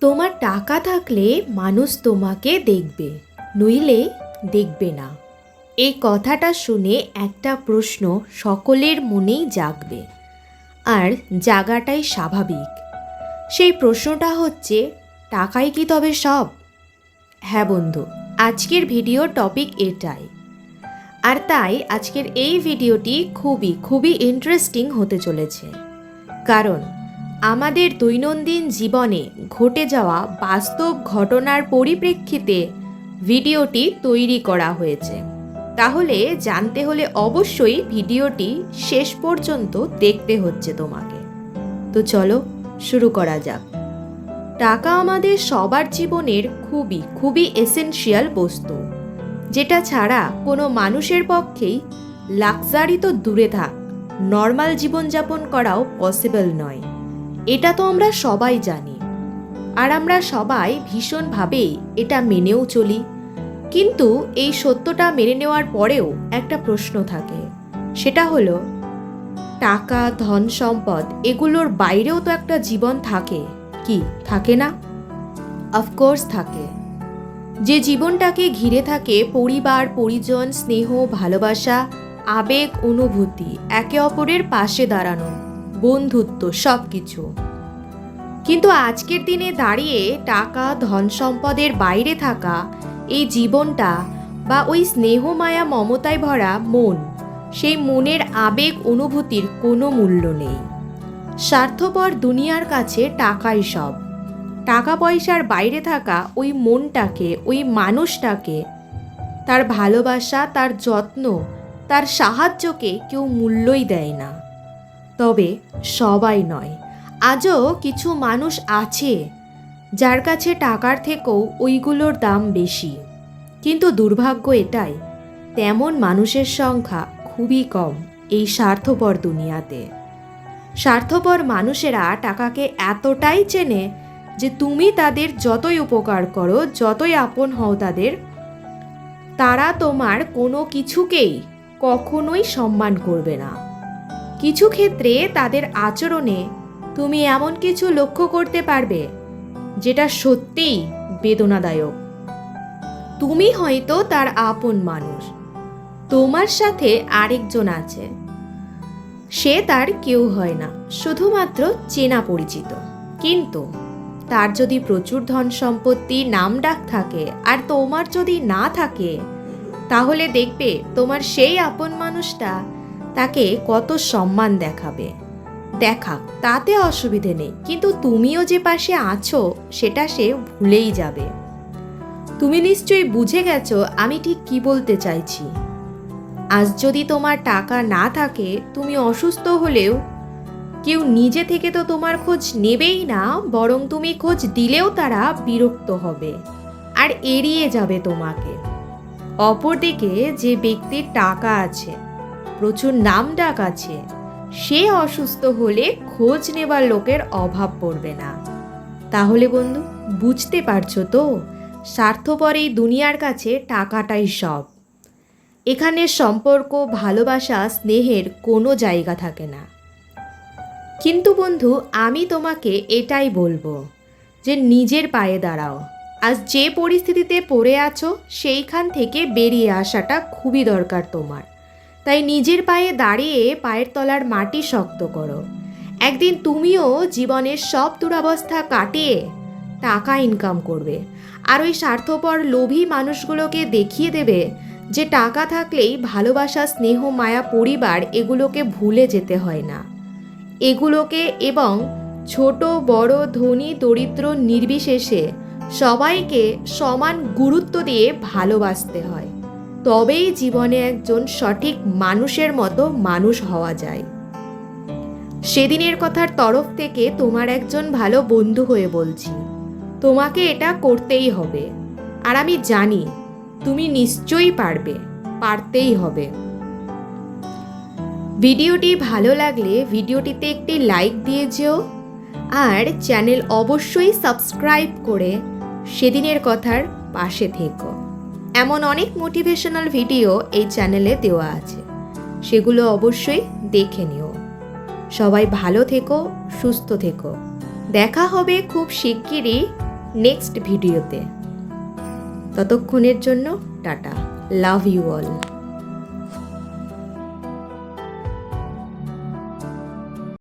তোমার টাকা থাকলে মানুষ তোমাকে দেখবে, নইলে দেখবে না। এই কথাটা শুনে একটা প্রশ্ন সকলের মনেই জাগবে, আর জাগাটাই স্বাভাবিক। সেই প্রশ্নটা হচ্ছে, টাকাই কি তবে সব? হ্যাঁ বন্ধু, আজকের ভিডিও টপিক এটাই। আর তাই আজকের এই ভিডিওটি খুবই খুবই ইন্টারেস্টিং হতে চলেছে। কারণ আমাদের দৈনন্দিন জীবনে ঘটে যাওয়া বাস্তব ঘটনার পরিপ্রেক্ষিতে ভিডিওটি তৈরি করা হয়েছে। তাহলে জানতে হলে অবশ্যই ভিডিওটি শেষ পর্যন্ত দেখতে হচ্ছে তোমাকে। তো চলো, শুরু করা যাক। টাকা আমাদের সবার জীবনের খুবই খুবই এসেনশিয়াল বস্তু। যেটা ছাড়া কোনো মানুষের পক্ষেই লাক্সারি তো দূরে থাক নর্মাল জীবনযাপন করাও পসিবল নয়। এটা তো আমরা সবাই জানি। আর আমরা সবাই ভীষণভাবেই এটা মেনেও চলি। কিন্তু এই সত্যটা মেনে নেওয়ার পরেও একটা প্রশ্ন থাকে। সেটা হলো, টাকা, ধন সম্পদ এগুলোর বাইরেও তো একটা জীবন থাকে। কি, থাকে না? অফকোর্স থাকে। যে জীবনটাকে ঘিরে থাকে পরিবার, পরিজন, স্নেহ, ভালোবাসা, আবেগ, অনুভূতি, একে অপরের পাশে দাঁড়ানো। বন্ধুত্ব সব কিছু কিন্তু আজকের দিনে দাঁড়িয়ে টাকা, ধন সম্পদের বাইরে থাকা, এই জীবনটা বা ওই স্নেহ মায়া মমতায় ভরা মন, সেই মনের আবেগ অনুভূতির কোনো মূল্য নেই। স্বার্থপর দুনিয়ার কাছে টাকাই সব। টাকা পয়সার বাইরে থাকা ওই মনটাকে, ওই মানুষটাকে, তার ভালোবাসা, তার যত্ন, তার সাহায্যকে কেউ মূল্যই দেয় না। তবে সবাই নয়। আজও কিছু মানুষ আছে যার কাছে টাকার থেকেও ওইগুলোর দাম বেশি। কিন্তু দুর্ভাগ্য এটাই, তেমন মানুষের সংখ্যা খুবই কম এই স্বার্থপর দুনিয়াতে। স্বার্থপর মানুষেরা টাকাকে এতটাই চেনে যে তুমি তাদের যতই উপকার করো, যতই আপন হও তাদের, তারা তোমার কোনো কিছুকেই কখনোই সম্মান করবে না। কিছু ক্ষেত্রে তাদের আচরণে তুমি এমন কিছু লক্ষ্য করতে পারবে, যেটা সত্যিই বেদনাদায়ক। তুমি হয়তো তার আপন মানুষ, তোমার সাথে আরেকজন আছে। সে তার কেউ হয় না, শুধুমাত্র চেনা পরিচিত। কিন্তু তার যদি প্রচুর ধন সম্পত্তি, নাম ডাক থাকে, আর তোমার যদি না থাকে, তাহলে দেখবে তোমার সেই আপন মানুষটা তাকে কত সম্মান দেখাবে। দেখাক, তাতে অসুবিধে নেই, কিন্তু তুমিও যে পাশে আছো, সেটা সে ভুলেই যাবে। তুমি নিশ্চয়ই বুঝে গেছো আমি ঠিক কি বলতে চাইছি। আজ যদি তোমার টাকা না থাকে, তুমি অসুস্থ হলেও, কেউ নিজে থেকে তো তোমার খোঁজ নেবেই না, বরং তুমি খোঁজ দিলেও তারা বিরক্ত হবে, আর এড়িয়ে যাবে তোমাকে। অপরদিকে যে ব্যক্তির টাকা আছে প্রচুর নাম ডাক আছে। সে অসুস্থ হলে খোঁজ নেবার লোকের অভাব পড়বে না। তাহলে বন্ধু, বুঝতে পারছ তো? স্বার্থপর এই দুনিয়ার কাছে টাকাটাই সব। এখানে সম্পর্ক, ভালোবাসা, স্নেহের কোনো জায়গা থাকে না। কিন্তু বন্ধু, আমি তোমাকে এটাই বলব যে নিজের পায়ে দাঁড়াও। আজ যে পরিস্থিতিতে পড়ে আছো, সেইখান থেকে বেরিয়ে আসাটা খুবই দরকার তোমার। তাই নিজের পায়ে দাঁড়িয়ে পায়ের তলার মাটি শক্ত করো। একদিন তুমিও জীবনের সব দুরবস্থা কাটিয়ে টাকা ইনকাম করবে। আর ওই স্বার্থপর লোভী মানুষগুলোকে দেখিয়ে দেবে যে টাকা থাকলেই ভালোবাসা, স্নেহ, মায়া, পরিবার এগুলোকে ভুলে যেতে হয় না। এগুলোকে এবং ছোট, বড়, ধনী, দরিদ্র, নির্বিশেষে সবাইকে সমান গুরুত্ব দিয়ে ভালোবাসতে হয়। তবেই জীবনে একজন সঠিক মানুষের মতো মানুষ হওয়া যায়। সেদিনের কথার তরফ থেকে তোমার একজন ভালো বন্ধু হয়ে বলছি। তোমাকে এটা করতেই হবে। আর আমি জানি, তুমি নিশ্চয়ই পারবে, পারতেই হবে। ভিডিওটি ভালো লাগলে ভিডিওটিতে একটি লাইক দিয়ে যেও, আর চ্যানেল অবশ্যই সাবস্ক্রাইব করে সেদিনের কথার পাশে থেকো। এমন অনেক মোটিভেশনাল ভিডিও এই চ্যানেলে দেওয়া আছে। সেগুলো অবশ্যই দেখে নিও। সবাই ভালো থেকো, সুস্থ থেকো। দেখা হবে খুব শিগগিরই নেক্সট ভিডিওতে ততক্ষণের জন্য টাটা। Love you all